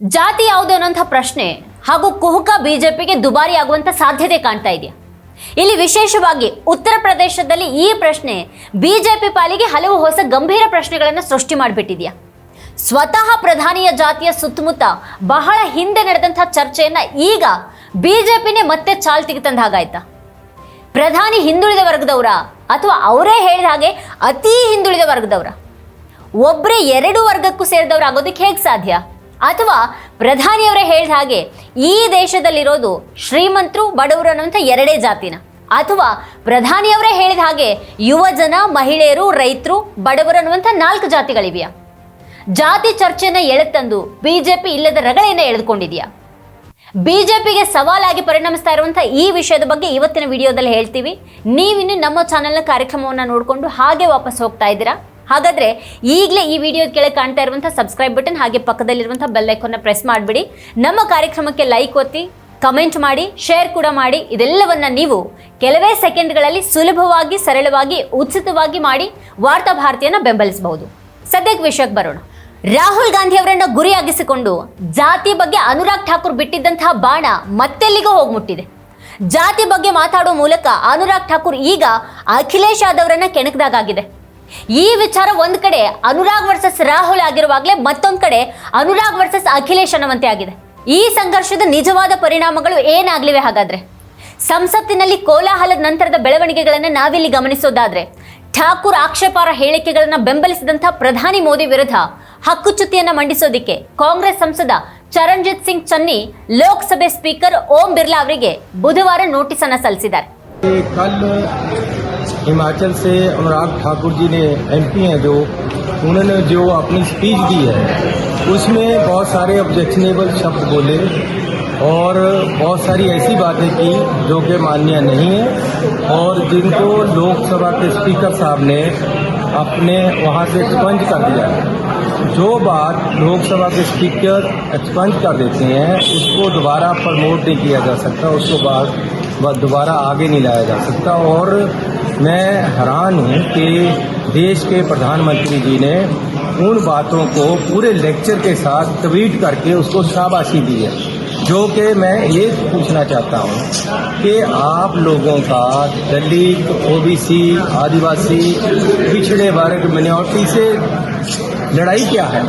ಜಾತಿ ಯಾವುದು ಅನ್ನೋಂಥ ಪ್ರಶ್ನೆ ಹಾಗೂ ಕುಹುಕ ಬಿಜೆಪಿಗೆ ದುಬಾರಿ ಆಗುವಂತ ಸಾಧ್ಯತೆ ಕಾಣ್ತಾ ಇದೆಯಾ? ಇಲ್ಲಿ ವಿಶೇಷವಾಗಿ ಉತ್ತರ ಪ್ರದೇಶದಲ್ಲಿ ಈ ಪ್ರಶ್ನೆ ಬಿಜೆಪಿ ಪಾಲಿಗೆ ಹಲವು ಹೊಸ ಗಂಭೀರ ಪ್ರಶ್ನೆಗಳನ್ನು ಸೃಷ್ಟಿ ಮಾಡಿಬಿಟ್ಟಿದೆಯಾ? ಸ್ವತಃ ಪ್ರಧಾನಿಯ ಜಾತಿಯ ಸುತ್ತಮುತ್ತ ಬಹಳ ಹಿಂದೆ ನಡೆದಂತಹ ಚರ್ಚೆಯನ್ನ ಈಗ ಬಿಜೆಪಿನೇ ಮತ್ತೆ ಚಾಲ್ತಿಗೆ ತಂದ ಹಾಗಾಯ್ತಾ? ಪ್ರಧಾನಿ ಹಿಂದುಳಿದ ವರ್ಗದವರ ಅಥವಾ ಅವರೇ ಹೇಳಿದ ಹಾಗೆ ಅತಿ ಹಿಂದುಳಿದ ವರ್ಗದವರ? ಒಬ್ಬರೇ ಎರಡು ವರ್ಗಕ್ಕೂ ಸೇರಿದವರು ಆಗೋದಕ್ಕೆ ಹೇಗೆ ಸಾಧ್ಯ? ಅಥವಾ ಪ್ರಧಾನಿಯವರೇ ಹೇಳಿದ ಹಾಗೆ ಈ ದೇಶದಲ್ಲಿರೋದು ಶ್ರೀಮಂತರು ಬಡವರು ಅನ್ನುವಂಥ ಎರಡೇ ಜಾತಿನ. ಅಥವಾ ಪ್ರಧಾನಿಯವರೇ ಹೇಳಿದ ಹಾಗೆ ಯುವ ಜನ ಮಹಿಳೆಯರು, ರೈತರು ಬಡವರು ಅನ್ನುವಂಥ ನಾಲ್ಕು ಜಾತಿಗಳಿವೆಯಾ? ಜಾತಿ ಚರ್ಚೆಯನ್ನ ಎಳೆತಂದು ಬಿಜೆಪಿ ಇಲ್ಲದ ರಗಳೆಯನ್ನ ಎಳೆದುಕೊಂಡಿದೆಯಾ? ಬಿಜೆಪಿಗೆ ಸವಾಲಾಗಿ ಪರಿಣಮಿಸ್ತಾ ಇರುವಂಥ ಈ ವಿಷಯದ ಬಗ್ಗೆ ಇವತ್ತಿನ ವಿಡಿಯೋದಲ್ಲಿ ಹೇಳ್ತೀವಿ. ನೀವಿನ್ನು ನಮ್ಮ ಚಾನೆಲ್ನ ಕಾರ್ಯಕ್ರಮವನ್ನು ನೋಡಿಕೊಂಡು ಹಾಗೆ ವಾಪಸ್ ಹೋಗ್ತಾ ಇದ್ದೀರಾ? ಹಾಗಾದ್ರೆ ಈಗಲೇ ಈ ವಿಡಿಯೋ ಕೆಳಗೆ ಕಾಣ್ತಾ ಇರುವಂಥ ಸಬ್ಸ್ಕ್ರೈಬ್ ಬಟನ್ ಹಾಗೆ ಪಕ್ಕದಲ್ಲಿರುವಂಥ ಬೆಲ್ಲೈಕನ್ನ ಪ್ರೆಸ್ ಮಾಡಿಬಿಡಿ. ನಮ್ಮ ಕಾರ್ಯಕ್ರಮಕ್ಕೆ ಲೈಕ್ ಒತ್ತಿ ಕಮೆಂಟ್ ಮಾಡಿ ಶೇರ್ ಕೂಡ ಮಾಡಿ. ಇದೆಲ್ಲವನ್ನ ನೀವು ಕೆಲವೇ ಸೆಕೆಂಡ್ಗಳಲ್ಲಿ ಸುಲಭವಾಗಿ, ಸರಳವಾಗಿ, ಉಚಿತವಾಗಿ ಮಾಡಿ ವಾರ್ತಾ ಭಾರತಿಯನ್ನ ಬೆಂಬಲಿಸಬಹುದು. ಸದ್ಯಕ್ಕೆ ವಿಷಯಕ್ಕೆ ಬರೋಣ. ರಾಹುಲ್ ಗಾಂಧಿ ಅವರನ್ನ ಗುರಿಯಾಗಿಸಿಕೊಂಡು ಜಾತಿ ಬಗ್ಗೆ ಅನುರಾಗ್ ಠಾಕೂರ್ ಬಿಟ್ಟಿದ್ದಂತಹ ಬಾಣ ಮತ್ತೆಲ್ಲಿಗೋ ಹೋಗ್ಮುಟ್ಟಿದೆ. ಜಾತಿ ಬಗ್ಗೆ ಮಾತಾಡೋ ಮೂಲಕ ಅನುರಾಗ್ ಠಾಕೂರ್ ಈಗ ಅಖಿಲೇಶ್ ಯಾದವ್ರನ್ನ ಕೆಣಕದಾಗಿದೆ ಈ ವಿಚಾರ ಒಂದು ಕಡೆ ಅನುರಾಗ್ ವರ್ಸಸ್ ರಾಹುಲ್ ಆಗಿರುವಾಗಲೇ ಮತ್ತೊಂದು ಕಡೆ ಅನುರಾಗ್ ವರ್ಸಸ್ ಅಖಿಲೇಶ್ ಅನ್ನುವಂತೆ ಆಗಿದೆ. ಈ ಸಂಘರ್ಷದ ನಿಜವಾದ ಪರಿಣಾಮಗಳು ಏನಾಗಲಿವೆ ಹಾಗಾದ್ರೆ? ಸಂಸತ್ತಿನಲ್ಲಿ ಕೋಲಾಹಲದ ನಂತರದ ಬೆಳವಣಿಗೆಗಳನ್ನು ನಾವಿಲ್ಲಿ ಗಮನಿಸೋದಾದ್ರೆ, ಠಾಕೂರ್ ಆಕ್ಷೇಪಾರ ಹೇಳಿಕೆಗಳನ್ನು ಬೆಂಬಲಿಸಿದಂತಹ ಪ್ರಧಾನಿ ಮೋದಿ ವಿರುದ್ಧ ಹಕ್ಕುಚ್ಯುತಿಯನ್ನ ಮಂಡಿಸೋದಿಕ್ಕೆ ಕಾಂಗ್ರೆಸ್ ಸಂಸದ ಚರಣ್ಜಿತ್ ಸಿಂಗ್ ಚನ್ನಿ ಲೋಕಸಭೆ ಸ್ಪೀಕರ್ ಓಂ ಬಿರ್ಲಾ ಅವರಿಗೆ ಬುಧವಾರ ನೋಟಿಸ್ ಅನ್ನು ಸಲ್ಲಿಸಿದ್ದಾರೆ हिमाचल से अनुराग ठाकुर जी ने एमपी हैं जो उन्होंने जो अपनी स्पीच दी है, उसमें बहुत सारे ऑब्जेक्शनेबल शब्द बोले और बहुत सारी ऐसी बातें की जो कि मान्य नहीं है और जिनको लोकसभा के स्पीकर साहब ने अपने वहाँ से एक्सपंज कर दिया है। जो बात लोकसभा के स्पीकर एक्सपंज कर देते हैं, उसको दोबारा प्रमोट नहीं किया जा सकता, उसको बाद दोबारा आगे नहीं लाया जा सकता और मैं हैरान हूँ कि देश के प्रधानमंत्री जी ने उन बातों को पूरे लेक्चर के साथ ट्वीट करके उसको शाबाशी दी है, जो कि मैं ये पूछना चाहता हूँ कि आप लोगों का दलित ओबीसी, आदिवासी, पिछड़े वर्ग मिनोरिटी से लड़ाई क्या है?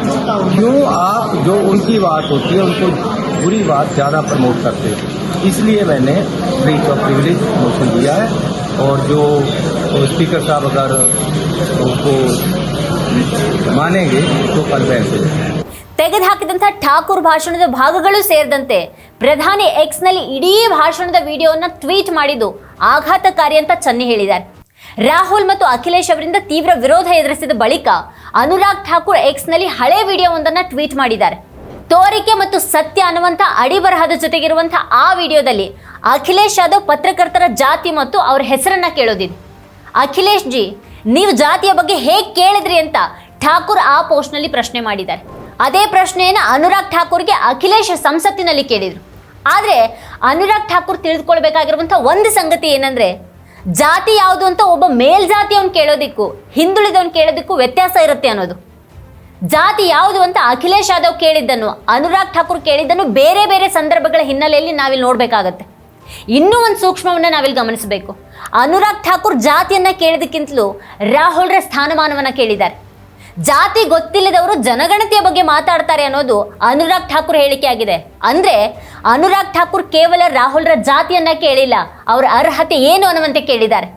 क्यों आप जो उनकी बात होती है, उनको बुरी बात ज़्यादा प्रमोट करते हैं? इसलिए मैंने ब्रीच ऑफ़ प्रिविलेज मोशन दिया है। और जो स्पीकर साहब अगर उसको मानेंगे तो कल बहस हो जाएगी ತೆಗೆದುಹಾಕಿದಂಥ ಠಾಕೂರ್ ಭಾಷಣದ ಭಾಗಗಳು ಸೇರಿದಂತೆ ಪ್ರಧಾನಿ ಎಕ್ಸ್ ನಲ್ಲಿ ಇಡೀ ಭಾಷಣದ ವಿಡಿಯೋನ ಟ್ವೀಟ್ ಮಾಡಿದ್ದು ಆಘಾತಕಾರಿ ಅಂತ ಚನ್ನಿ ಹೇಳಿದ್ದಾರೆ ರಾಹುಲ್ ಮತ್ತು ಅಖಿಲೇಶ್ ಅವರಿಂದ ತೀವ್ರ ವಿರೋಧ ಎದುರಿಸಿದ ಬಳಿಕ ಅನುರಾಗ್ ಠಾಕೂರ್ ಎಕ್ಸ್ ನಲ್ಲಿ ಹಳೆ ವಿಡಿಯೋವೊಂದನ್ನ ಟ್ವೀಟ್ ಮಾಡಿದ್ದಾರೆ ತೋರಿಕೆ ಮತ್ತು ಸತ್ಯ ಅನ್ನುವಂಥ ಅಡಿಬರಹದ ಜೊತೆಗಿರುವಂತಹ ಆ ವಿಡಿಯೋದಲ್ಲಿ ಅಖಿಲೇಶ್ ಯಾದವ್ ಪತ್ರಕರ್ತರ ಜಾತಿ ಮತ್ತು ಅವರ ಹೆಸರನ್ನ ಕೇಳೋದಿದೆ. ಅಖಿಲೇಶ್ ಜಿ, ನೀವು ಜಾತಿಯ ಬಗ್ಗೆ ಹೇಗೆ ಕೇಳಿದ್ರಿ ಅಂತ ಠಾಕೂರ್ ಆ ಪೋಸ್ಟ್ನಲ್ಲಿ ಪ್ರಶ್ನೆ ಮಾಡಿದ್ದಾರೆ. ಅದೇ ಪ್ರಶ್ನೆಯನ್ನು ಅನುರಾಗ್ ಠಾಕೂರ್ಗೆ ಅಖಿಲೇಶ್ ಸಂಸತ್ತಿನಲ್ಲಿ ಕೇಳಿದ್ರು. ಆದರೆ ಅನುರಾಗ್ ಠಾಕೂರ್ ತಿಳಿದುಕೊಳ್ಬೇಕಾಗಿರುವಂಥ ಒಂದು ಸಂಗತಿ ಏನಂದ್ರೆ, ಜಾತಿ ಯಾವುದು ಅಂತ ಒಬ್ಬ ಮೇಲ್ಜಾತಿಯವನ್ ಕೇಳೋದಿಕ್ಕೂ, ಹಿಂದುಳಿದವನ್ ಕೇಳೋದಕ್ಕೂ ವ್ಯತ್ಯಾಸ ಇರುತ್ತೆ ಅನ್ನೋದು. ಜಾತಿ ಯಾವುದು ಅಂತ ಅಖಿಲೇಶ್ ಯಾದವ್ ಕೇಳಿದ್ದನ್ನು, ಅನುರಾಗ್ ಠಾಕೂರ್ ಕೇಳಿದ್ದನ್ನು ಬೇರೆ ಬೇರೆ ಸಂದರ್ಭಗಳ ಹಿನ್ನೆಲೆಯಲ್ಲಿ ನಾವಿಲ್ಲಿ ನೋಡಬೇಕಾಗತ್ತೆ. ಇನ್ನೂ ಒಂದು ಸೂಕ್ಷ್ಮವನ್ನು ನಾವಿಲ್ಲಿ ಗಮನಿಸಬೇಕು. ಅನುರಾಗ್ ಠಾಕೂರ್ ಜಾತಿಯನ್ನ ಕೇಳಿದಕ್ಕಿಂತಲೂ ರಾಹುಲ್ರ ಸ್ಥಾನಮಾನವನ್ನ ಕೇಳಿದ್ದಾರೆ. ಜಾತಿ ಗೊತ್ತಿಲ್ಲದವರು ಜನಗಣತಿಯ ಬಗ್ಗೆ ಮಾತಾಡ್ತಾರೆ ಅನ್ನೋದು ಅನುರಾಗ್ ಠಾಕೂರ್ ಹೇಳಿಕೆ ಆಗಿದೆ. ಅಂದ್ರೆ ಅನುರಾಗ್ ಠಾಕೂರ್ ಕೇವಲ ರಾಹುಲ್ರ ಜಾತಿಯನ್ನ ಕೇಳಿಲ್ಲ, ಅವರ ಅರ್ಹತೆ ಏನು ಅನ್ನುವಂತೆ ಕೇಳಿದ್ದಾರೆ.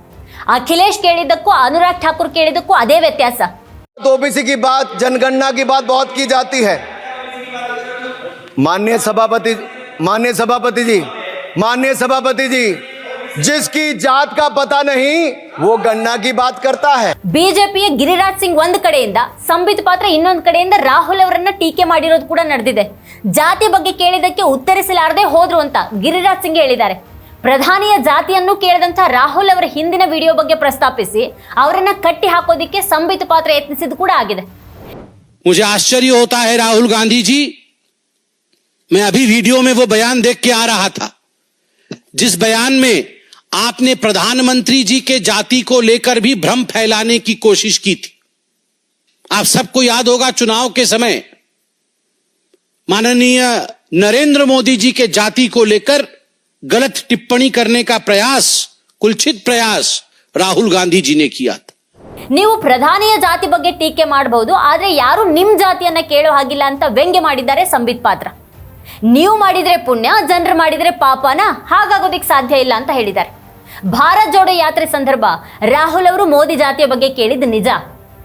ಅಖಿಲೇಶ್ ಕೇಳಿದ್ದಕ್ಕೂ, ಅನುರಾಗ್ ಠಾಕೂರ್ ಕೇಳಿದ್ದಕ್ಕೂ ಅದೇ ವ್ಯತ್ಯಾಸ. तो ओबीसी की बात जनगणना की बात बहुत की जाती है माननीय सभापति माननीय सभापति जी माननीय सभापति जी जिसकी जात का पता नहीं वो गणना की बात करता है ಬಿಜೆಪಿಯ ಗಿರಿರಾಜ್ ಸಿಂಗ್ ಒಂದ್ ಕಡೆಯಿಂದ ಸಂಬಿತ್ ಪಾತ್ರ ಇನ್ನೊಂದ್ ಕಡೆಯಿಂದ ರಾಹುಲ್ ಅವರನ್ನ ಟೀಕೆ ಮಾಡಿರೋದು ಕೂಡ ನಡೆದಿದೆ ಜಾತಿ ಬಗ್ಗೆ ಕೇಳಿದಕ್ಕೆ ಉತ್ತರಿಸಲಾರದೆ ಹೋದ್ರು ಅಂತ ಗಿರಿರಾಜ್ ಸಿಂಗ್ ಹೇಳಿದ್ದಾರೆ ಪ್ರಧಾನಿಯ ಜಾತಿಯನ್ನು ಕೇಳಿದಂತ ರಾಹುಲ್ ಅವರ ಹಿಂದಿನ ವಿಡಿಯೋ ಬಗ್ಗೆ ಪ್ರಸ್ತಾಪಿಸಿ ಅವರನ್ನ ಕಟ್ಟಿ ಹಾಕೋದಿಕ್ಕೆ ಸಂಬಿತ್ ಪಾತ್ರ ಯತ್ನಿಸಿದ್ದು ಕೂಡ ಆಗಿದೆ मुझे आश्चर्य होता है राहुल गांधी जी मैं अभी वीडियो में वो बयान देख के आ रहा था जिस बयान में आपने प्रधानमंत्री जी के जाति को लेकर भी भ्रम फैलाने की कोशिश की थी आप सबको याद होगा चुनाव के समय माननीय नरेंद्र मोदी जी के जाति को लेकर गलत टिप्पणी करने का प्रयास कुलछित प्रयास राहुल गांधी जी ने किया था ನೀವು ಪ್ರಧಾನಿಯ ಜಾತಿ ಬಗ್ಗೆ ಟೀಕೆ ಮಾಡಬಹುದು ಆದ್ರೆ ಯಾರು ನಿಮ್ ಜಾತಿಯನ್ನ ಕೇಳೋ ಹಾಗಿಲ್ಲ ಅಂತ ವ್ಯಂಗ್ಯ ಮಾಡಿದ್ದಾರೆ ಸಂಬಿತ್ ಪಾತ್ರ ನೀವು ಮಾಡಿದ್ರೆ ಪುಣ್ಯ ಜನರು ಮಾಡಿದ್ರೆ ಪಾಪನ ಹಾಗಾಗೋದಿಕ್ ಸಾಧ್ಯ ಇಲ್ಲ ಅಂತ ಹೇಳಿದ್ದಾರೆ ಭಾರತ್ ಜೋಡೋ ಯಾತ್ರೆ ಸಂದರ್ಭ ರಾಹುಲ್ ಅವರು ಮೋದಿ ಜಾತಿಯ ಬಗ್ಗೆ ಕೇಳಿದ್ದು ನಿಜ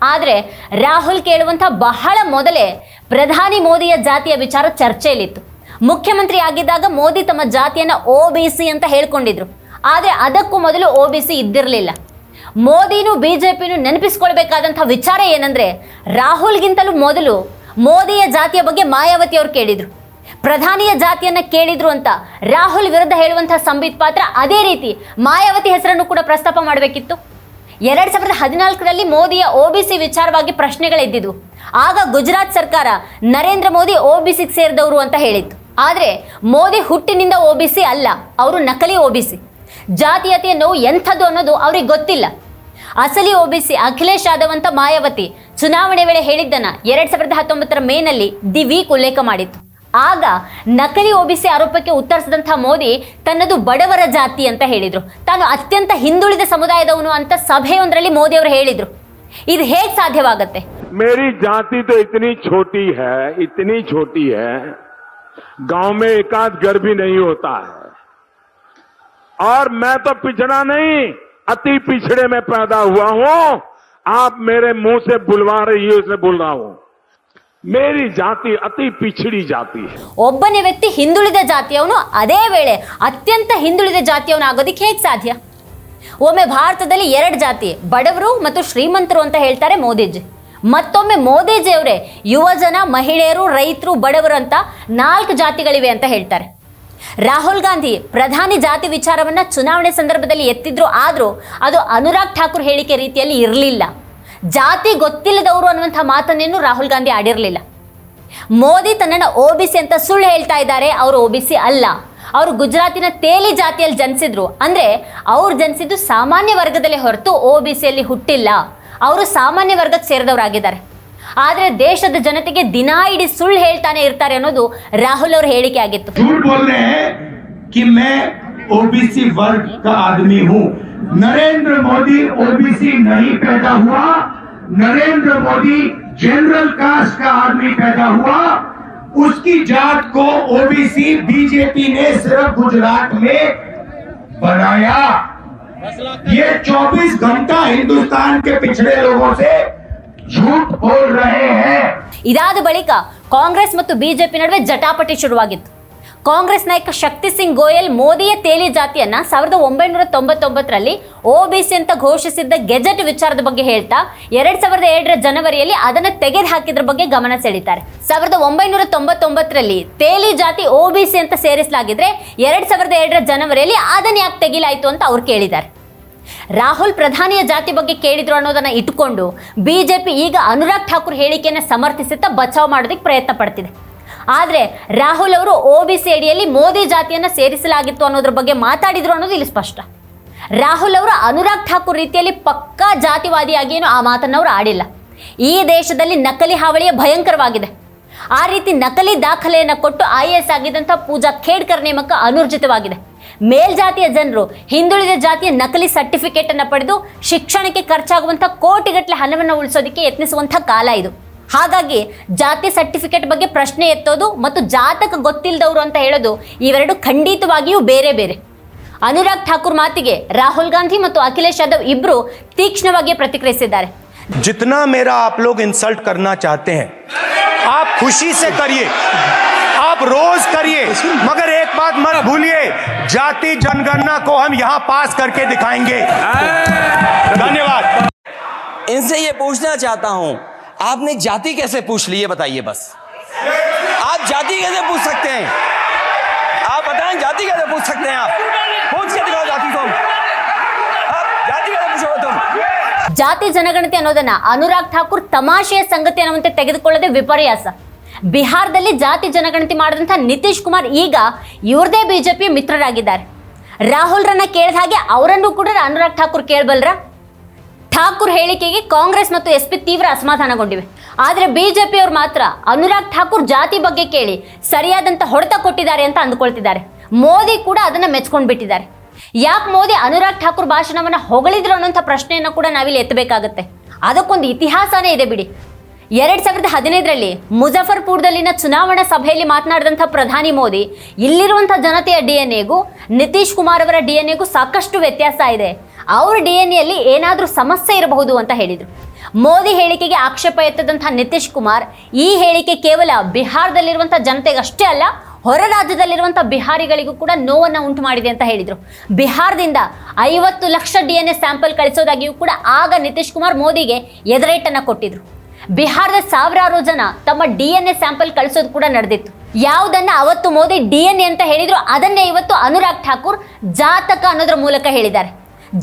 ಆದ್ರೆ ರಾಹುಲ್ ಕೇಳುವಂತ ಬಹಳ ಮೊದಲೇ ಪ್ರಧಾನಿ ಮೋದಿಯ ಜಾತಿಯ ವಿಚಾರ ಚರ್ಚೆಯಲ್ಲಿತ್ತು ಮುಖ್ಯಮಂತ್ರಿ ಆಗಿದ್ದಾಗ ಮೋದಿ ತಮ್ಮ ಜಾತಿಯನ್ನ ಒ ಬಿ ಅಂತ ಹೇಳ್ಕೊಂಡಿದ್ರು. ಆದರೆ ಅದಕ್ಕೂ ಮೊದಲು ಒ ಬಿ ಸಿ ಇದ್ದಿರಲಿಲ್ಲ. ಮೋದಿನೂ ಬಿಜೆಪಿನೂ ನೆನಪಿಸ್ಕೊಳ್ಬೇಕಾದಂಥ ವಿಚಾರ ಏನಂದರೆ, ರಾಹುಲ್ಗಿಂತಲೂ ಮೊದಲು ಮೋದಿಯ ಜಾತಿಯ ಬಗ್ಗೆ ಮಾಯಾವತಿ ಅವರು ಕೇಳಿದರು. ಪ್ರಧಾನಿಯ ಜಾತಿಯನ್ನ ಕೇಳಿದ್ರು ಅಂತ ರಾಹುಲ್ ವಿರುದ್ಧ ಹೇಳುವಂಥ ಸಂಬಿತ್ ಪಾತ್ರ ಅದೇ ರೀತಿ ಮಾಯಾವತಿ ಹೆಸರನ್ನು ಕೂಡ ಪ್ರಸ್ತಾಪ ಮಾಡಬೇಕಿತ್ತು. ಎರಡ್ ಸಾವಿರದ ಹದಿನಾಲ್ಕರಲ್ಲಿ ಮೋದಿಯ ಒ ಬಿ ಸಿ ವಿಚಾರವಾಗಿ ಪ್ರಶ್ನೆಗಳಿದ್ದಿದ್ವು. ಆಗ ಗುಜರಾತ್ ಸರ್ಕಾರ ನರೇಂದ್ರ ಮೋದಿ ಒ ಬಿ ಸಿಗೆ ಸೇರಿದವರು ಅಂತ ಹೇಳಿತ್ತು. ಆದರೆ ಮೋದಿ ಹುಟ್ಟಿನಿಂದ ಓಬಿಸಿ ಅಲ್ಲ, ಅವರು ನಕಲಿ ಓಬಿಸಿ ಜಾತೀಯತೆಯ ನೋವು ಎಂಥದ್ದು ಅನ್ನೋದು ಅವ್ರಿಗೆ ಗೊತ್ತಿಲ್ಲ. ಅಸಲಿ ಓಬಿಸಿ ಅಖಿಲೇಶ್ ಯಾದವ್ ಅಂತ ಮಾಯಾವತಿ ಚುನಾವಣೆ ವೇಳೆ ಹೇಳಿದ್ದನ್ನ ಎರಡ್ ಸಾವಿರದ ಹತ್ತೊಂಬತ್ತರ ಮೇನಲ್ಲಿ ದಿ ವೀಕ್ ಉಲ್ಲೇಖ ಮಾಡಿತ್ತು. ಆಗ ನಕಲಿ ಓಬಿಸಿ ಆರೋಪಕ್ಕೆ ಉತ್ತರಿಸಿದಂತಹ ಮೋದಿ ತನ್ನದು ಬಡವರ ಜಾತಿ ಅಂತ ಹೇಳಿದರು. ತಾನು ಅತ್ಯಂತ ಹಿಂದುಳಿದ ಸಮುದಾಯದವನು ಅಂತ ಸಭೆಯೊಂದರಲ್ಲಿ ಮೋದಿ ಅವರು ಹೇಳಿದರು. ಇದು ಹೇಗೆ ಸಾಧ್ಯವಾಗತ್ತೆ? ಮೇರಿ ಜಾತಿ ಇತನಿ ಛೋಟಿ ಇತನಿ ಛೋಟಿ गांव में एकाध घर भी नहीं होता है और मैं तो पिछड़ा नहीं अति पिछड़े में पैदा हुआ हूं आप मेरे मुंह से बुलवा रही है उसे बोल रहा हूं मेरी जाति अति पिछड़ी जाति है ಒಬ್ಬನೇ ವ್ಯಕ್ತಿ ಹಿಂದುಳಿದ ಜಾತಿಯವನು ಅದೇ ವೇಳೆ ಅತ್ಯಂತ ಹಿಂದುಳಿದ ಜಾತಿಯವನು ಆಗೋದಿಕ್ಕೆ ಹೇಗೆ ಸಾಧ್ಯ ಒಮ್ಮೆ ಭಾರತದಲ್ಲಿ ಎರಡು ಜಾತಿ ಬಡವರು ಮತ್ತು ಶ್ರೀಮಂತರು ಅಂತ ಹೇಳ್ತಾರೆ ಮೋದಿಜಿ ಮತ್ತೊಮ್ಮೆ ಮೋದಿಜಿಯವರೇ ಯುವ ಯುವಜನ, ಮಹಿಳೆಯರು, ರೈತರು, ಬಡವರು ಅಂತ ನಾಲ್ಕು ಜಾತಿಗಳಿವೆ ಅಂತ ಹೇಳ್ತಾರೆ. ರಾಹುಲ್ ಗಾಂಧಿ ಪ್ರಧಾನಿ ಜಾತಿ ವಿಚಾರವನ್ನ ಚುನಾವಣೆ ಸಂದರ್ಭದಲ್ಲಿ ಎತ್ತಿದ್ರು ಆದರೂ ಅದು ಅನುರಾಗ್ ಠಾಕೂರ್ ಹೇಳಿಕೆ ರೀತಿಯಲ್ಲಿ ಇರಲಿಲ್ಲ. ಜಾತಿ ಗೊತ್ತಿಲ್ಲದವರು ಅನ್ನುವಂಥ ಮಾತನ್ನೇನು ರಾಹುಲ್ ಗಾಂಧಿ ಆಡಿರಲಿಲ್ಲ. ಮೋದಿ ತನ್ನನ್ನು ಒ ಬಿ ಸಿ ಅಂತ ಸುಳ್ಳು ಹೇಳ್ತಾ ಇದ್ದಾರೆ, ಅವರು ಒ ಬಿ ಸಿ ಅಲ್ಲ. ಅವರು ಗುಜರಾತಿನ ತೇಲಿ ಜಾತಿಯಲ್ಲಿ ಜನಿಸಿದ್ರು. ಅಂದರೆ ಅವ್ರು ಜನಿಸಿದ್ದು ಸಾಮಾನ್ಯ ವರ್ಗದಲ್ಲೇ ಹೊರತು ಒ ಬಿ ಸಿಯಲ್ಲಿ ಹುಟ್ಟಿಲ್ಲ. ಅವರು ಸಾಮಾನ್ಯ ವರ್ಗಕ್ಕೆ ಸೇರಿದವರಾಗಿದ್ದಾರೆ ಆದರೆ ದೇಶದ ಜನತೆಗೆ ದಿನಾ ಇಡೀ ಸುಳ್ಳು ಹೇಳ್ತಾನೆ ಇರ್ತಾರೆ ಅನ್ನೋದು ರಾಹುಲ್ ಅವ್ರ ಹೇಳಿಕೆ ಆಗಿತ್ತು झूठ बोल रहे हैं कि मैं ओबीसी वर्ग का आदमी हूं नरेंद्र मोदी ओबीसी नहीं पैदा हुआ नरेंद्र मोदी जनरल कास्ट का आदमी पैदा हुआ उसकी जात को ओबीसी बीजेपी ने सिर्फ गुजरात में बनाया ये 24 घंटा हिंदुस्तान के पिछड़े लोगों से झूठ बोल रहे हैं ಇದಾದ ಬಳಿಕ ಕಾಂಗ್ರೆಸ್ ಮತ್ತು ಬಿಜೆಪಿ ನಡುವೆ ಜಟಾಪಟಿ ಶುರುವಾಗಿತ್ತು ಕಾಂಗ್ರೆಸ್ ನಾಯಕ ಶಕ್ತಿ ಸಿಂಗ್ ಗೋಯಲ್ ಮೋದಿಯ ತೇಲಿ ಜಾತಿಯನ್ನ ಸಾವಿರದ ಒಂಬೈನೂರ ತೊಂಬತ್ತೊಂಬತ್ತರಲ್ಲಿ ಓಬಿಸಿ ಅಂತ ಘೋಷಿಸಿದ್ದ ಗೆಜೆಟ್ ವಿಚಾರದ ಬಗ್ಗೆ ಹೇಳ್ತಾ, ಎರಡ್ ಸಾವಿರದ ಎರಡರ ಜನವರಿಯಲ್ಲಿ ಅದನ್ನ ತೆಗೆದು ಹಾಕಿದ್ರ ಬಗ್ಗೆ ಗಮನ ಸೆಳೀತಾರೆ. ಸಾವಿರದ ಒಂಬೈನೂರ ತೊಂಬತ್ತೊಂಬತ್ತರಲ್ಲಿ ತೇಲಿ ಜಾತಿ ಓಬಿಸಿ ಅಂತ ಸೇರಿಸಲಾಗಿದ್ರೆ ಎರಡ್ ಸಾವಿರದ ಎರಡರ ಜನವರಿಯಲ್ಲಿ ಅದನ್ನ ಯಾಕೆ ತೆಗಿಲಾಯ್ತು ಅಂತ ಅವ್ರು ಕೇಳಿದ್ದಾರೆ ರಾಹುಲ್ ಪ್ರಧಾನಿಯ ಜಾತಿ ಬಗ್ಗೆ ಕೇಳಿದ್ರು ಅನ್ನೋದನ್ನ ಇಟ್ಟುಕೊಂಡು ಬಿಜೆಪಿ ಈಗ ಅನುರಾಗ್ ಠಾಕೂರ್ ಹೇಳಿಕೆಯನ್ನು ಸಮರ್ಥಿಸುತ್ತಾ ಬಚಾವ್ ಮಾಡೋದಕ್ಕೆ ಪ್ರಯತ್ನ ಪಡ್ತಿದೆ. ಆದರೆ ರಾಹುಲ್ ಅವರು ಒ ಬಿ ಸಿ ಅಡಿಯಲ್ಲಿ ಮೋದಿ ಜಾತಿಯನ್ನು ಸೇರಿಸಲಾಗಿತ್ತು ಅನ್ನೋದ್ರ ಬಗ್ಗೆ ಮಾತಾಡಿದ್ರು ಅನ್ನೋದು ಇಲ್ಲಿ ಸ್ಪಷ್ಟ. ರಾಹುಲ್ ಅವರು ಅನುರಾಗ್ ಠಾಕೂರ್ ರೀತಿಯಲ್ಲಿ ಪಕ್ಕಾ ಜಾತಿವಾದಿಯಾಗಿ ಏನು ಆ ಮಾತನ್ನು ಅವರು ಆಡಿಲ್ಲ. ಈ ದೇಶದಲ್ಲಿ ನಕಲಿ ಹಾವಳಿಯ ಭಯಂಕರವಾಗಿದೆ. ಆ ರೀತಿ ನಕಲಿ ದಾಖಲೆಯನ್ನು ಕೊಟ್ಟು ಐ ಎ ಎಸ್ ಆಗಿದ್ದಂಥ ಪೂಜಾ ಖೇಡ್ಕರ್ ನೇಮಕ ಅನೂರ್ಜಿತವಾಗಿದೆ. ಮೇಲ್ಜಾತಿಯ ಜನರು ಹಿಂದುಳಿದ ಜಾತಿಯ ನಕಲಿ ಸರ್ಟಿಫಿಕೇಟನ್ನು ಪಡೆದು ಶಿಕ್ಷಣಕ್ಕೆ ಖರ್ಚಾಗುವಂಥ ಕೋಟಿಗಟ್ಟಲೆ ಹಣವನ್ನು ಉಳಿಸೋದಕ್ಕೆ ಯತ್ನಿಸುವಂಥ ಕಾಲ ಇದು. ಹಾಗಾಗಿ ಜಾತಿ ಸರ್ಟಿಫಿಕೇಟ್ ಬಗ್ಗೆ ಪ್ರಶ್ನೆ ಎತ್ತೋದು ಮತ್ತು ಜಾತಕ ಗೊತ್ತಿಲ್ಲದವರು ಅಂತ ಹೇಳೋದು ಇವೆರಡು ಖಂಡಿತವಾಗಿಯೂ ಬೇರೆ ಬೇರೆ ಅನುರಾಗ್ ಠಾಕೂರ್ ಮಾತಿಗೆ ರಾಹುಲ್ ಗಾಂಧಿ ಮತ್ತು ಅಖಿಲೇಶ್ ಯಾದವ್ ಇಬ್ಬರು ತೀಕ್ಷ್ಣವಾಗಿ ಪ್ರತಿಕ್ರಿಯಿಸಿದ್ದಾರೆ जितना मेरा आप लोग इंसल्ट करना चाहते हैं आप खुशी से करिए आप रोज करिए मगर एक बात मत भूलिए जाति जनगणना को हम यहां पास करके दिखाएंगे धन्यवाद इनसे ये पूछना चाहता हूं आपने जाति कैसे पूछ ली ये बताइए बस आप जाति कैसे पूछ सकते हैं आप बताएं जाति कैसे पूछ सकते हैं आप पूछ के दिखाओ जाति को आप जाति कैसे पूछोगे तुम ಜಾತಿ ಜನಗಣತಿ ಅನ್ನೋದನ್ನ ಅನುರಾಗ್ ಠಾಕೂರ್ ತಮಾಷೆಯ ಸಂಗತಿ ಅನ್ನುವಂತೆ ತೆಗೆದುಕೊಳ್ಳದೆ ವಿಪರ್ಯಾಸ ಬಿಹಾರದಲ್ಲಿ ಜಾತಿ ಜನಗಣತಿ ಮಾಡಿದಂಥ ನಿತೀಶ್ ಕುಮಾರ್ ಈಗ ಇವ್ರದೇ ಬಿಜೆಪಿ ಮಿತ್ರರಾಗಿದ್ದಾರೆ ರಾಹುಲ್ರನ್ನ ಕೇಳಿದ ಹಾಗೆ ಅವರನ್ನು ಕೂಡ ಅನುರಾಗ್ ಠಾಕೂರ್ ಕೇಳಬಲ್ರ ಠಾಕೂರ್ ಹೇಳಿಕೆಗೆ ಕಾಂಗ್ರೆಸ್ ಮತ್ತು ಎಸ್ ಪಿ ತೀವ್ರ ಅಸಮಾಧಾನಗೊಂಡಿವೆ. ಆದರೆ ಬಿಜೆಪಿಯವರು ಮಾತ್ರ ಅನುರಾಗ್ ಠಾಕೂರ್ ಜಾತಿ ಬಗ್ಗೆ ಕೇಳಿ ಸರಿಯಾದಂಥ ಹೊಡೆತ ಕೊಟ್ಟಿದ್ದಾರೆ ಅಂತ ಅಂದ್ಕೊಳ್ತಿದ್ದಾರೆ. ಮೋದಿ ಕೂಡ ಅದನ್ನ ಮೆಚ್ಕೊಂಡು ಬಿಟ್ಟಿದ್ದಾರೆ ಯಾಕೆ ಮೋದಿ ಅನುರಾಗ್ ಠಾಕೂರ್ ಭಾಷಣವನ್ನ ಹೊಗಳಿದ್ರು ಅನ್ನೋಂಥ ಪ್ರಶ್ನೆಯನ್ನು ಕೂಡ ನಾವಿಲ್ಲಿ ಎತ್ತಬೇಕಾಗತ್ತೆ. ಅದಕ್ಕೊಂದು ಇತಿಹಾಸನೇ ಇದೆ ಬಿಡಿ. ಎರಡ್ ಸಾವಿರದ ಹದಿನೈದರಲ್ಲಿ ಮುಜಫರ್ಪುರದಲ್ಲಿನ ಚುನಾವಣಾ ಸಭೆಯಲ್ಲಿ ಮಾತನಾಡಿದಂಥ ಪ್ರಧಾನಿ ಮೋದಿ, ಇಲ್ಲಿರುವಂಥ ಜನತೆಯ ಡಿ ಎನ್ ಎಗೂ ನಿತೀಶ್ ಕುಮಾರ್ ಅವರ ಡಿ ಎನ್ ಎಗೂ ಸಾಕಷ್ಟು ವ್ಯತ್ಯಾಸ ಇದೆ. ಅವ್ರ ಡಿ ಎನ್ ಎಲ್ಲಿ ಏನಾದರೂ ಸಮಸ್ಯೆ ಇರಬಹುದು ಅಂತ ಹೇಳಿದರು. ಮೋದಿ ಹೇಳಿಕೆಗೆ ಆಕ್ಷೇಪ ಎತ್ತದಂತಹ ನಿತೀಶ್ ಕುಮಾರ್ ಈ ಹೇಳಿಕೆ ಕೇವಲ ಬಿಹಾರದಲ್ಲಿರುವಂಥ ಜನತೆಗೆ ಅಷ್ಟೇ ಅಲ್ಲ, ಹೊರ ರಾಜ್ಯದಲ್ಲಿರುವಂಥ ಬಿಹಾರಿಗಳಿಗೂ ಕೂಡ ನೋವನ್ನು ಉಂಟು ಮಾಡಿದೆ ಅಂತ ಹೇಳಿದರು. ಬಿಹಾರದಿಂದ ಐವತ್ತು ಲಕ್ಷ ಡಿ ಎನ್ ಎ ಸ್ಯಾಂಪಲ್ ಕಳಿಸೋದಾಗಿಯೂ ಕೂಡ ಆಗ ನಿತೀಶ್ ಕುಮಾರ್ ಮೋದಿಗೆ ಎದರೇಟನ್ನು ಕೊಟ್ಟಿದ್ರು. ಬಿಹಾರದ ಸಾವಿರಾರು ಜನ ತಮ್ಮ ಡಿ ಎನ್ ಎ ಸ್ಯಾಂಪಲ್ ಕಳಿಸೋದು ಕೂಡ ನಡೆದಿತ್ತು. ಯಾವುದನ್ನು ಅವತ್ತು ಮೋದಿ ಡಿ ಎನ್ ಎ ಅಂತ ಹೇಳಿದ್ರು, ಅದನ್ನೇ ಇವತ್ತು ಅನುರಾಗ್ ಠಾಕೂರ್ ಜಾತಕ ಅನ್ನೋದ್ರ ಮೂಲಕ ಹೇಳಿದ್ದಾರೆ.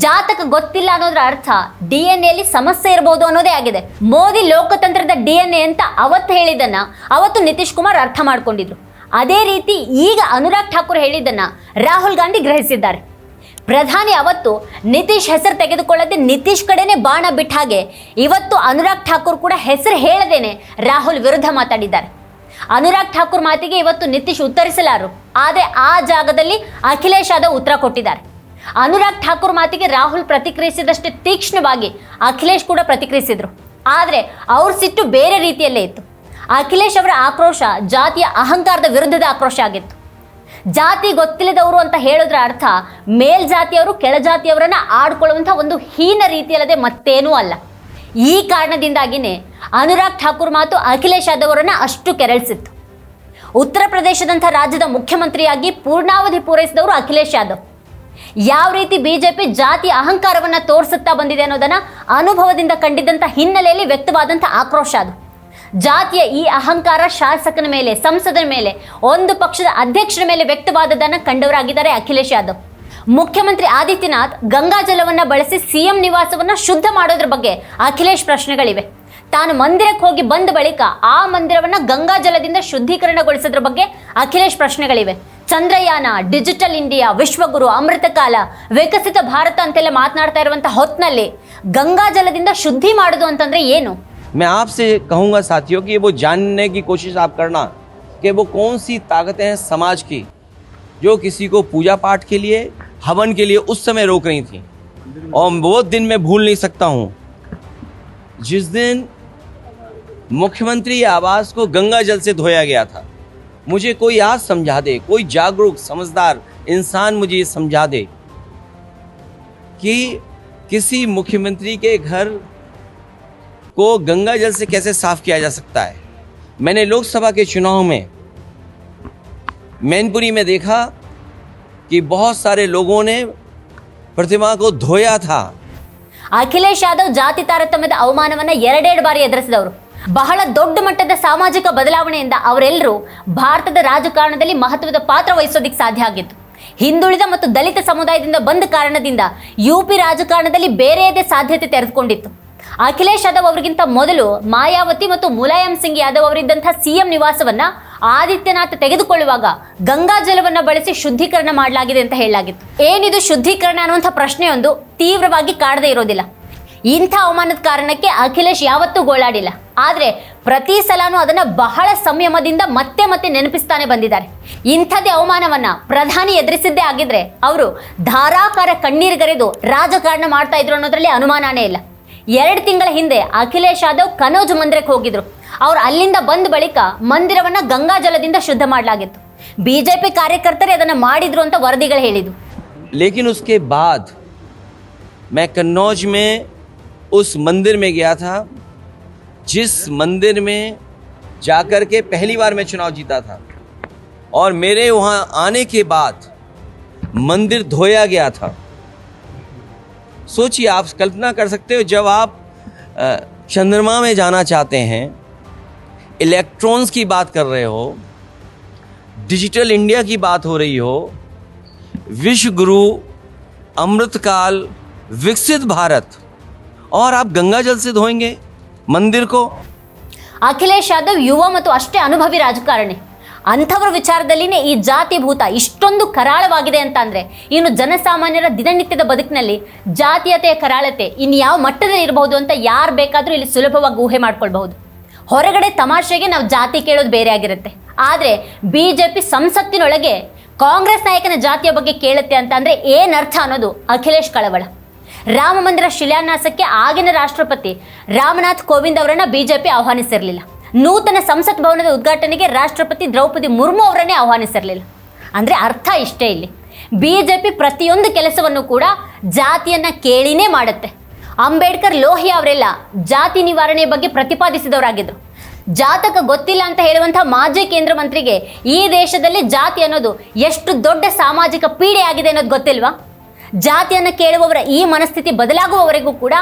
ಜಾತಕ ಗೊತ್ತಿಲ್ಲ ಅನ್ನೋದ್ರ ಅರ್ಥ. ಡಿ ಎನ್ ಎಲ್ಲಿ ಸಮಸ್ಯೆ ಇರಬಹುದು ಅನ್ನೋದೇ ಆಗಿದೆ. ಮೋದಿ ಲೋಕತಂತ್ರದ ಡಿ ಎನ್ ಎ ಅಂತ ಅವತ್ತು ಹೇಳಿದ್ದನ್ನ ಅವತ್ತು ನಿತೀಶ್ ಕುಮಾರ್ ಅರ್ಥ ಮಾಡ್ಕೊಂಡಿದ್ರು. ಅದೇ ರೀತಿ ಈಗ ಅನುರಾಗ್ ಠಾಕೂರ್ ಹೇಳಿದ್ದನ್ನ ರಾಹುಲ್ ಗಾಂಧಿ ಗ್ರಹಿಸಿದ್ದಾರೆ. ಪ್ರಧಾನಿ ಅವತ್ತು ನಿತೀಶ್ ಹೆಸರು ತೆಗೆದುಕೊಳ್ಳದೆ ನಿತೀಶ್ ಕಡೆನೆ ಬಾಣ ಬಿಟ್ಟ ಹಾಗೆ ಇವತ್ತು ಅನುರಾಗ್ ಠಾಕೂರ್ ಕೂಡ ಹೆಸರು ಹೇಳದೇನೆ ರಾಹುಲ್ ವಿರುದ್ಧ ಮಾತಾಡಿದ್ದಾರೆ. ಅನುರಾಗ್ ಠಾಕೂರ್ ಮಾತಿಗೆ ಇವತ್ತು ನಿತೀಶ್ ಉತ್ತರಿಸಲಾರು. ಆದರೆ ಆ ಜಾಗದಲ್ಲಿ ಅಖಿಲೇಶ್ ಯಾದವ್ ಉತ್ತರ ಕೊಟ್ಟಿದ್ದಾರೆ. ಅನುರಾಗ್ ಠಾಕೂರ್ ಮಾತಿಗೆ ರಾಹುಲ್ ಪ್ರತಿಕ್ರಿಯಿಸಿದಷ್ಟೇ ತೀಕ್ಷ್ಣವಾಗಿ ಅಖಿಲೇಶ್ ಕೂಡ ಪ್ರತಿಕ್ರಿಯಿಸಿದ್ರು. ಆದರೆ ಅವ್ರ ಸಿಟ್ಟು ಬೇರೆ ರೀತಿಯಲ್ಲೇ ಇತ್ತು. ಅಖಿಲೇಶ್ ಅವರ ಆಕ್ರೋಶ ಜಾತಿಯ ಅಹಂಕಾರದ ವಿರುದ್ಧದ ಆಕ್ರೋಶ ಆಗಿತ್ತು. ಜಾತಿ ಗೊತ್ತಿಲ್ಲದವರು ಅಂತ ಹೇಳೋದ್ರ ಅರ್ಥ ಮೇಲ್ಜಾತಿಯವರು ಕೆಳಜಾತಿಯವರನ್ನ ಆಡ್ಕೊಳ್ಳುವಂಥ ಒಂದು ಹೀನ ರೀತಿಯಲ್ಲದೆ ಮತ್ತೇನೂ ಅಲ್ಲ. ಈ ಕಾರಣದಿಂದಾಗಿನೇ ಅನುರಾಗ್ ಠಾಕೂರ್ ಮಾತು ಅಖಿಲೇಶ್ ಯಾದವ್ ಅವರನ್ನ ಅಷ್ಟು ಕೆರಳಿಸಿತ್ತು. ಉತ್ತರ ಪ್ರದೇಶದಂಥ ರಾಜ್ಯದ ಮುಖ್ಯಮಂತ್ರಿಯಾಗಿ ಪೂರ್ಣಾವಧಿ ಪೂರೈಸಿದವರು ಅಖಿಲೇಶ್ ಯಾದವ್. ಯಾವ ರೀತಿ ಬಿಜೆಪಿ ಜಾತಿ ಅಹಂಕಾರವನ್ನ ತೋರಿಸುತ್ತಾ ಬಂದಿದೆ ಅನ್ನೋದನ್ನ ಅನುಭವದಿಂದ ಕಂಡಿದ್ದಂಥ ಹಿನ್ನೆಲೆಯಲ್ಲಿ ವ್ಯಕ್ತವಾದಂಥ ಆಕ್ರೋಶ ಅದು. ಜಾತಿಯ ಈ ಅಹಂಕಾರ ಶಾಸಕನ ಮೇಲೆ, ಸಂಸದನ ಮೇಲೆ, ಒಂದು ಪಕ್ಷದ ಅಧ್ಯಕ್ಷರ ಮೇಲೆ ವ್ಯಕ್ತವಾದದನ್ನು ಕಂಡವರಾಗಿದ್ದಾರೆ ಅಖಿಲೇಶ್ ಯಾದವ್. ಮುಖ್ಯಮಂತ್ರಿ ಆದಿತ್ಯನಾಥ್ ಗಂಗಾ ಜಲವನ್ನ ಬಳಸಿ ಸಿಎಂ ನಿವಾಸವನ್ನ ಶುದ್ಧ ಮಾಡೋದ್ರ ಬಗ್ಗೆ ಅಖಿಲೇಶ್ ಪ್ರಶ್ನೆಗಳಿವೆ. ತಾನು ಮಂದಿರಕ್ಕೆ ಹೋಗಿ ಬಂದ ಬಳಿಕ ಆ ಮಂದಿರವನ್ನ ಗಂಗಾ ಜಲದಿಂದ ಶುದ್ಧೀಕರಣಗೊಳಿಸೋದ್ರ ಬಗ್ಗೆ ಅಖಿಲೇಶ್ ಪ್ರಶ್ನೆಗಳಿವೆ. ಚಂದ್ರಯಾನ ಡಿಜಿಟಲ್ ಇಂಡಿಯಾ ವಿಶ್ವಗುರು ಅಮೃತಕಾಲ ವಿಕಸಿತ ಭಾರತ ಅಂತೆಲ್ಲ ಮಾತನಾಡ್ತಾ ಇರುವಂತ ಹೊತ್ನಲ್ಲಿ ಗಂಗಾ ಜಲದಿಂದ ಶುದ್ಧಿ ಮಾಡೋದು ಅಂತಂದ್ರೆ ಏನು मैं आपसे कहूंगा साथियों कि वो जानने की कोशिश आप करना कि वो कौन सी ताकतें हैं समाज की जो किसी को पूजा पाठ के लिए हवन के लिए उस समय रोक रही थी और वो दिन मैं भूल नहीं सकता हूँ जिस दिन मुख्यमंत्री आवास को गंगा जल से धोया गया था मुझे कोई आज समझा दे कोई जागरूक समझदार इंसान मुझे ये समझा दे कि किसी मुख्यमंत्री के घर को गंगा जल से कैसे साफ किया जा सकता है मैंने लोकसभा के चुनाव में मैनपुरी में देखा कि बहुत सारे लोगों ने प्रतिमा को धोया था ಅಖಿಲೇಶ್ ಯಾದವ್ ಜಾತಿ ತಾರತಮ್ಯದ ಅವಮಾನವನ್ನ ಎರಡೆರಡು ಬಾರಿ ಎದುರಿಸಿದವರು ಬಹಳ ದೊಡ್ಡ ಮಟ್ಟದ ಸಾಮಾಜಿಕ ಬದಲಾವಣೆಯಿಂದ ಅವರೆಲ್ಲರೂ ಭಾರತದ ರಾಜಕಾರಣದಲ್ಲಿ ಮಹತ್ವದ ಪಾತ್ರ ವಹಿಸೋದಿಕ್ಕೆ ಸಾಧ್ಯ ಆಗಿತ್ತು. ಹಿಂದುಳಿದ ಮತ್ತು ದಲಿತ ಸಮುದಾಯದಿಂದ ಬಂದ ಕಾರಣದಿಂದ ಯು ಪಿ ರಾಜಕಾರಣದಲ್ಲಿ ಬೇರೆಯದೇ ಸಾಧ್ಯತೆ ತೆರೆದುಕೊಂಡಿತ್ತು. ಅಖಿಲೇಶ್ ಯಾದವ್ ಅವರಿಗಿಂತ ಮೊದಲು ಮಾಯಾವತಿ ಮತ್ತು ಮುಲಾಯಂ ಸಿಂಗ್ ಯಾದವ್ ಅವರಿದ್ದಂಥ ಸಿಎಂ ನಿವಾಸವನ್ನ ಆದಿತ್ಯನಾಥ್ ತೆಗೆದುಕೊಳ್ಳುವಾಗ ಗಂಗಾ ಜಲವನ್ನು ಬಳಸಿ ಶುದ್ಧೀಕರಣ ಮಾಡಲಾಗಿದೆ ಅಂತ ಹೇಳಲಾಗಿತ್ತು. ಏನಿದು ಶುದ್ಧೀಕರಣ ಅನ್ನುವಂಥ ಪ್ರಶ್ನೆಯೊಂದು ತೀವ್ರವಾಗಿ ಕಾಡದೇ ಇರೋದಿಲ್ಲ. ಇಂಥ ಅವಮಾನದ ಕಾರಣಕ್ಕೆ ಅಖಿಲೇಶ್ ಯಾವತ್ತೂ ಗೋಳಾಡಿಲ್ಲ. ಆದರೆ ಪ್ರತಿ ಸಲನೂ ಅದನ್ನ ಬಹಳ ಸಂಯಮದಿಂದ ಮತ್ತೆ ಮತ್ತೆ ನೆನಪಿಸ್ತಾನೆ ಬಂದಿದ್ದಾರೆ ಇಂಥದ್ದೇ ಅವಮಾನವನ್ನ ಪ್ರಧಾನಿ ಎದುರಿಸಿದ್ದೇ ಆಗಿದ್ರೆ ಅವರು ಧಾರಾಕಾರ ಕಣ್ಣೀರುಗರೆದು ರಾಜಕಾರಣ ಮಾಡ್ತಾ ಇದ್ರು ಅನ್ನೋದ್ರಲ್ಲಿ ಅನುಮಾನನೇ ಇಲ್ಲ ಎರಡು ತಿಂಗಳ ಹಿಂದೆ ಅಖಿಲೇಶ್ ಯಾದವ್ ಕನೋಜ್ ಮಂದಿರಕ್ಕೆ ಹೋಗಿದ್ರು ಅವ್ರು ಅಲ್ಲಿಂದ ಬಂದ ಬಳಿಕ ಮಂದಿರವನ್ನ ಗಂಗಾ ಜಲದಿಂದ ಶುದ್ಧ ಮಾಡಲಾಗಿತ್ತು ಬಿಜೆಪಿ ಕಾರ್ಯಕರ್ತರೇ ಅದನ್ನ ಮಾಡಿದ್ರು ಅಂತ ವರದಿಗಳು ಹೇಳಿದ್ವು लेकिन उसके बाद मैं कन्नौज में उस मंदिर में गया था जिस मंदिर में जाकर के पहली बार मैं चुनाव जीता था और मेरे वहाँ आने के बाद मंदिर धोया गया था। सोचिए, आप कल्पना कर सकते हो, जब आप चंद्रमा में जाना चाहते हैं इलेक्ट्रॉन्स की बात कर रहे हो डिजिटल इंडिया की बात हो रही हो, विश्व गुरु, अमृतकाल, विकसित भारत, और आप गंगा जल से धोएँगे। मंदिर को ಅಖಿಲೇಶ್ ಯಾದವ್ ಯುವ ಮತ್ತು ಅಷ್ಟೇ ಅನುಭವಿ ರಾಜಕಾರಣಿ ಅಂಥವ್ರ ವಿಚಾರದಲ್ಲಿನೇ ಈ ಜಾತಿ ಭೂತ ಇಷ್ಟೊಂದು ಕರಾಳವಾಗಿದೆ ಅಂತ ಅಂದ್ರೆ ಇನ್ನು ಜನಸಾಮಾನ್ಯರ ದಿನನಿತ್ಯದ ಬದುಕಿನಲ್ಲಿ ಜಾತೀಯತೆಯ ಕರಾಳತೆ ಇನ್ನು ಯಾವ ಮಟ್ಟದಲ್ಲಿ ಇರಬಹುದು ಅಂತ ಯಾರು ಬೇಕಾದರೂ ಇಲ್ಲಿ ಸುಲಭವಾಗಿ ಊಹೆ ಮಾಡ್ಕೊಳ್ಬಹುದು ಹೊರಗಡೆ ತಮಾಷೆಗೆ ನಾವು ಜಾತಿ ಕೇಳೋದು ಬೇರೆ ಆಗಿರುತ್ತೆ ಆದರೆ ಬಿ ಜೆ ಪಿ ಸಂಸತ್ತಿನೊಳಗೆ ಕಾಂಗ್ರೆಸ್ ನಾಯಕನ ಜಾತಿಯ ಬಗ್ಗೆ ಕೇಳುತ್ತೆ ಅಂತ ಅಂದರೆ ಏನರ್ಥ ಅನ್ನೋದು ಅಖಿಲೇಶ್ ಕಳವಳ ರಾಮ ಮಂದಿರ ಶಿಲಾನ್ಯಾಸಕ್ಕೆ ಆಗಿನ ರಾಷ್ಟ್ರಪತಿ ರಾಮನಾಥ್ ಕೋವಿಂದ್ ಅವರನ್ನ ಬಿಜೆಪಿ ಆಹ್ವಾನಿಸಿರಲಿಲ್ಲ. ನೂತನ ಸಂಸತ್ ಭವನದ ಉದ್ಘಾಟನೆಗೆ ರಾಷ್ಟ್ರಪತಿ ದ್ರೌಪದಿ ಮುರ್ಮು ಅವರನ್ನೇ ಆಹ್ವಾನಿಸಿರಲಿಲ್ಲ. ಅಂದರೆ ಅರ್ಥ ಇಷ್ಟೇ ಇಲ್ಲಿ. ಬಿಜೆಪಿ ಪ್ರತಿಯೊಂದು ಕೆಲಸವನ್ನು ಕೂಡ ಜಾತಿಯನ್ನ ಕೇಳಿನೇ ಮಾಡುತ್ತೆ. ಅಂಬೇಡ್ಕರ್ ಲೋಹಿಯಾ ಅವರೆಲ್ಲ ಜಾತಿ ನಿವಾರಣೆ ಬಗ್ಗೆ ಪ್ರತಿಪಾದಿಸಿದವರಾಗಿದ್ದರು ಜಾತಕ ಗೊತ್ತಿಲ್ಲ ಅಂತ ಹೇಳುವಂತಹ ಮಾಜಿ ಕೇಂದ್ರ ಮಂತ್ರಿಗೆ ಈ ದೇಶದಲ್ಲಿ ಜಾತಿ ಅನ್ನೋದು ಎಷ್ಟು ದೊಡ್ಡ ಸಾಮಾಜಿಕ ಪೀಡೆ ಆಗಿದೆ ಅನ್ನೋದು ಗೊತ್ತಿಲ್ವಾ? ಜಾತಿಯನ್ನು ಕೇಳುವವರ ಈ ಮನಸ್ಥಿತಿ ಬದಲಾಗುವವರೆಗೂ ಕೂಡ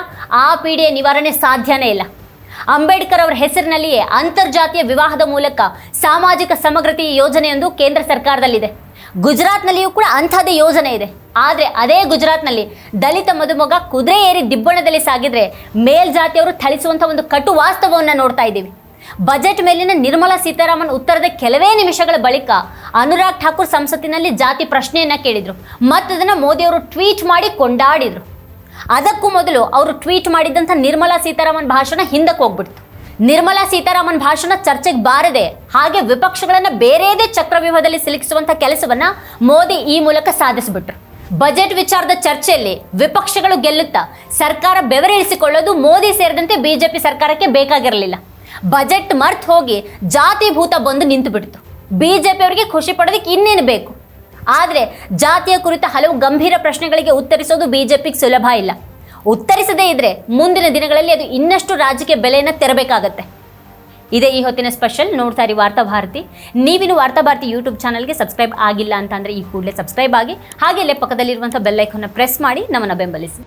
ಆ ಪೀಡೆಯ ನಿವಾರಣೆ ಸಾಧ್ಯನೇ ಇಲ್ಲ. ಅಂಬೇಡ್ಕರ್ ಅವರ ಹೆಸರಿನಲ್ಲಿಯೇ ಅಂತರ್ಜಾತೀಯ ವಿವಾಹದ ಮೂಲಕ ಸಾಮಾಜಿಕ ಸಮಗ್ರತೆಯ ಯೋಜನೆಯೊಂದು ಕೇಂದ್ರ ಸರ್ಕಾರದಲ್ಲಿದೆ. ಗುಜರಾತ್ನಲ್ಲಿಯೂ ಕೂಡ ಅಂಥದ್ದೇ ಯೋಜನೆ ಇದೆ. ಆದರೆ ಅದೇ ಗುಜರಾತ್ನಲ್ಲಿ ದಲಿತ ಮದುಮಗ ಕುದುರೆ ಏರಿ ದಿಬ್ಬಣದಲ್ಲಿ ಸಾಗಿದ್ರೆ ಮೇಲ್ಜಾತಿಯವರು ಥಳಿಸುವಂಥ ಒಂದು ಕಟು ವಾಸ್ತವವನ್ನು ನೋಡ್ತಾ ಇದ್ದೀವಿ. ಬಜೆಟ್ ಮೇಲಿನ ನಿರ್ಮಲಾ ಸೀತಾರಾಮನ್ ಉತ್ತರದ ಕೆಲವೇ ನಿಮಿಷಗಳ ಬಳಿಕ ಅನುರಾಗ್ ಠಾಕೂರ್ ಸಂಸತ್ತಿನಲ್ಲಿ ಜಾತಿ ಪ್ರಶ್ನೆಯನ್ನ ಕೇಳಿದ್ರು. ಮತ್ತದನ್ನು ಮೋದಿ ಅವರು ಟ್ವೀಟ್ ಮಾಡಿ ಕೊಂಡಾಡಿದರು. ಅದಕ್ಕೂ ಮೊದಲು ಅವರು ಟ್ವೀಟ್ ಮಾಡಿದಂಥ ನಿರ್ಮಲಾ ಸೀತಾರಾಮನ್ ಭಾಷಣ ಹಿಂದಕ್ಕೆ ಹೋಗ್ಬಿಡ್ತು. ನಿರ್ಮಲಾ ಸೀತಾರಾಮನ್ ಭಾಷಣ ಚರ್ಚೆಗೆ ಬಾರದೆ ಹಾಗೆ ವಿಪಕ್ಷಗಳನ್ನು ಬೇರೆಯದೇ ಚಕ್ರವ್ಯೂಹದಲ್ಲಿ ಸಿಲುಕಿಸುವಂಥ ಕೆಲಸವನ್ನು ಮೋದಿ ಈ ಮೂಲಕ ಸಾಧಿಸಿಬಿಟ್ರು. ಬಜೆಟ್ ವಿಚಾರದ ಚರ್ಚೆಯಲ್ಲಿ ವಿಪಕ್ಷಗಳು ಗೆಲ್ಲುತ್ತಾ ಸರ್ಕಾರ ಬೆವರಿಳಿಸಿಕೊಳ್ಳೋದು ಮೋದಿ ಸೇರಿದಂತೆ ಬಿಜೆಪಿ ಸರ್ಕಾರಕ್ಕೆ ಬೇಕಾಗಿರಲಿಲ್ಲ. ಬಜೆಟ್ ಮರ್ತ್ ಹೋಗಿ ಜಾತಿ ಭೂತ ಬಂದು ನಿಂತು ಬಿಡ್ತು ಬಿಜೆಪಿ ಅವರಿಗೆ ಖುಷಿ ಪಡೋದಕ್ಕೆ ಇನ್ನೇನು ಬೇಕು? ಆದರೆ ಜಾತಿಯ ಕುರಿತ ಹಲವು ಗಂಭೀರ ಪ್ರಶ್ನೆಗಳಿಗೆ ಉತ್ತರಿಸೋದು ಬಿಜೆಪಿಗೆ ಸುಲಭ ಇಲ್ಲ. ಉತ್ತರಿಸದೇ ಇದ್ರೆ ಮುಂದಿನ ದಿನಗಳಲ್ಲಿ ಅದು ಇನ್ನಷ್ಟು ರಾಜಕೀಯ ಬೆಲೆಯನ್ನು ತೆರಬೇಕಾಗತ್ತೆ. ಇದೇ ಈ ಹೊತ್ತಿನ ಸ್ಪೆಷಲ್ ನೋಡ್ತಾ ಇರಿ ವಾರ್ತಾಭಾರತಿ ನೀವಿನ್ನು ವಾರ್ತಾಭಾರತಿ ಯೂಟ್ಯೂಬ್ ಚಾನಲ್ಗೆ ಸಬ್ಸ್ಕ್ರೈಬ್ ಆಗಿಲ್ಲ ಅಂತಂದರೆ ಈ ಕೂಡಲೇ ಸಬ್ಸ್ಕ್ರೈಬ್ ಆಗಿ ಹಾಗೆ ಇಲ್ಲೇ ಪಕ್ಕದಲ್ಲಿರುವಂಥ ಬೆಲ್ಲೈಕನ್ನು ಪ್ರೆಸ್ ಮಾಡಿ ನಮ್ಮನ್ನು ಬೆಂಬಲಿಸಿ.